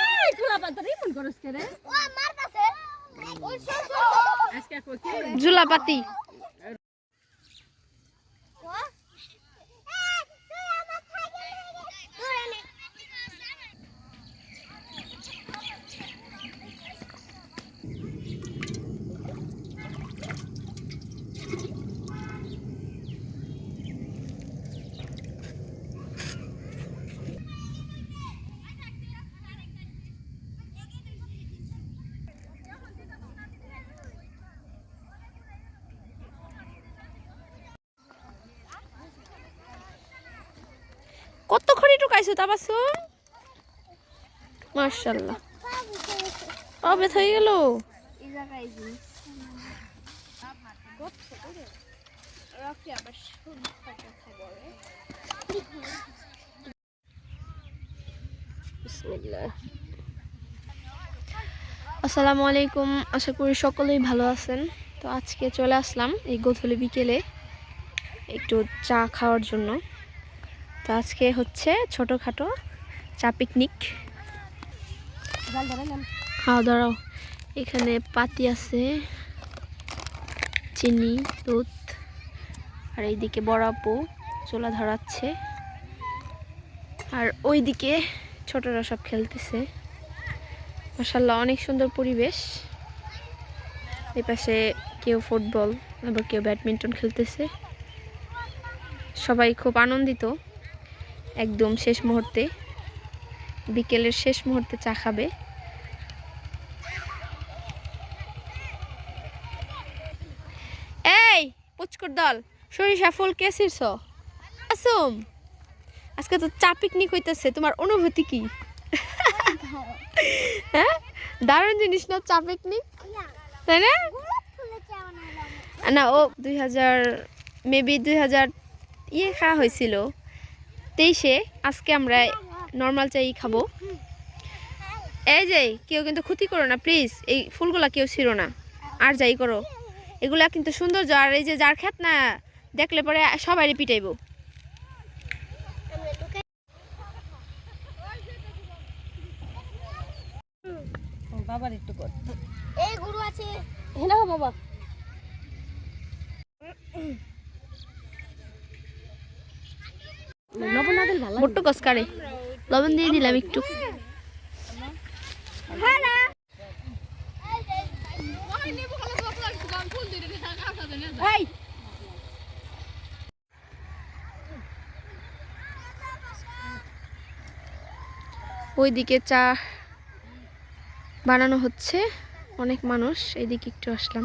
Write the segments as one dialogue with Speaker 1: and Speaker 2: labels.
Speaker 1: এই চুলা পাতা রে মন করস কে রে? আজকে
Speaker 2: জুলাপাতি কত টুকাইছো তা পাছো মার্শাল্লাহ পা ব্যথা হয়ে গেল? আসসালামু আলাইকুম, আশা করি সকলেই ভালো আছেন। তো আজকে চলে আসলাম এই গোধূলি বিকেলে একটু চা খাওয়ার জন্য। তো আজকে হচ্ছে ছোটোখাটো চা পিকনিক খাওয়া দাওয়াও এখানে পাতি আছে, চিনি, দুধ, আর এইদিকে বড় আপু চোলা ধরাচ্ছে। আর ওইদিকে ছোটরা সব খেলতেছে। মাসাল্লাহ অনেক সুন্দর পরিবেশ। এই পাশে কেউ ফুটবল, আবার কেউ ব্যাডমিন্টন খেলতেছে। সবাই খুব আনন্দিত। একদম শেষ মুহূর্তে, বিকেলের শেষ মুহূর্তে চা খাবে। এই, পুচকুর দল, সরিষা ফুল কে ছিড়ছ? আসুম আজকে তো চা পিকনিক হইতেছে, তোমার অনুভূতি কি? হ্যাঁ? দারুণ জিনিস না চা পিকনিক তাই না? না, ও দুই হাজার মেবি দুই হাজার ইয়ে খাওয়া হয়েছিল। তেইশে আজকে আমরা নর্মাল চাই খাব। এই যে কেউ কিন্তু ক্ষতি করো না প্লিজ এই ফুলগুলা কেউ ছিল না। আর যাই করো এগুলা কিন্তু সৌন্দর্য আর এই যে যার খেত না দেখলে পরে সবাই পিটাইবো।
Speaker 1: বাবার একটু কর।
Speaker 3: এই গরু আছে।
Speaker 1: হেনা বাবা লবণ না দিলে ভালো
Speaker 2: বট্ট কসকারে। লবণ দিয়ে দিলাম একটু। ওইদিকে চা বানানো হচ্ছে। অনেক মানুষ এইদিকে একটু আসলাম।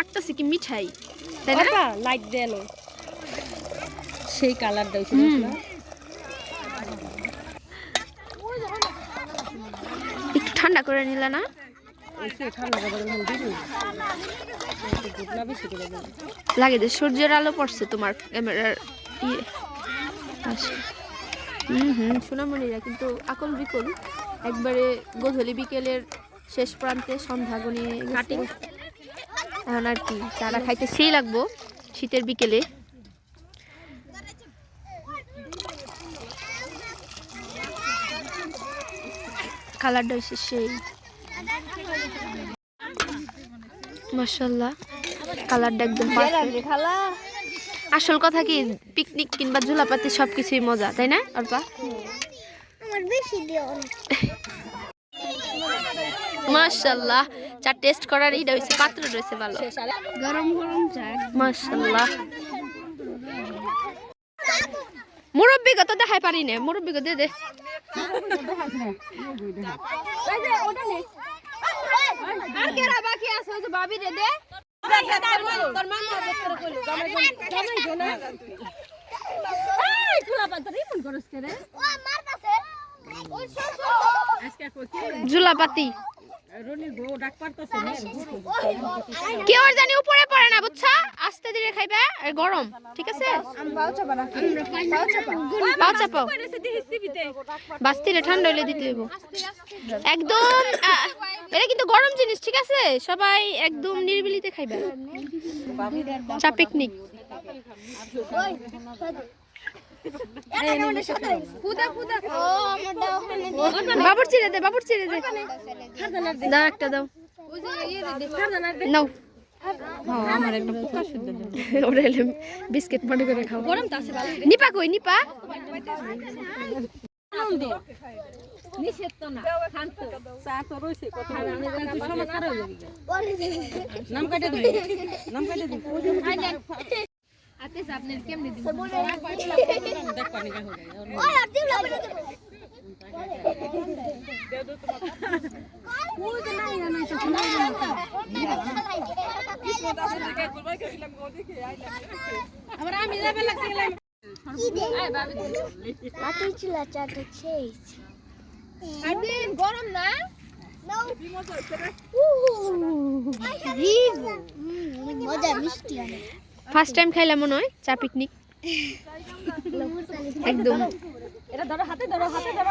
Speaker 2: লাগতেছে কি মিঠাই তাই না?
Speaker 1: লাইট দেন সেই কালার
Speaker 2: হুম। একটু ঠান্ডা করে নিলে না? লাগে যে সূর্যের আলো পড়ছে তোমার ক্যামেরার ইয়ে হুম হুম সোনামণিরা কিন্তু আকল বিকল। একবারে গোধূলি বিকেলের শেষ প্রান্তে সন্ধ্যা গনিয়ে কাটিং এখন আর কি চারা খাইতে সেই লাগবো শীতের বিকেলে। কালারটা হয়েছে সেই। মাসাল্লাহ কালারটা একদম আসল কথা কি পিকনিক কিংবা ঝুলাপাতি সব কিছুই মজা তাই না অর্পা? মাশাল্লাহ চা টেস্ট করার এইটা হয়েছে পাত্র রয়েছে ভালো।
Speaker 3: গরম গরম চা।
Speaker 2: মাশাল্লাহ মুরব্বী দেখাই পারি না মুরব্বী দে দে। জুলাপাতি। কেউ জানি উপরে পড়ে না বুঝছা আস্তে ধীরে খাইবে আর গরম ঠিক আছে পাও চাপাও বাস্তিরে ঠান্ডা হইলে দিতে হইব একদম আহ, এটা কিন্তু গরম জিনিস ঠিক আছে সবাই একদম নিরিবিলিতে খাইবে চা পিকনিক বাবুর চিড়ে দে বাবুর চিড়ে দে। দাও একটা দাও। নাও।
Speaker 1: আমার একটা পোকা শুদ্ধ
Speaker 2: ওরা এলে বিস্কিট মনে করে খাও। গরম তো আছে নিপা কই নিপা?
Speaker 1: নিষেধ তো না শান্ত। চা তো রইছে কত হয়ে
Speaker 3: দে।
Speaker 1: নাম কাটে দিবি নাম কাটে দিবি দেখ পানি কা
Speaker 3: ওই আর দিও লাগে
Speaker 1: আবার আমি যাবে লাগছিলাম
Speaker 3: আতুই চিলা চাটা শেষ
Speaker 1: আদিন গরম না?
Speaker 3: মজা মিষ্টি অনেক।
Speaker 2: ফার্স্ট টাইম খাইলে মনে হয় চা পিকনিক একদম।
Speaker 1: এটা ধরো হাতে ধরো হাতে ধরো।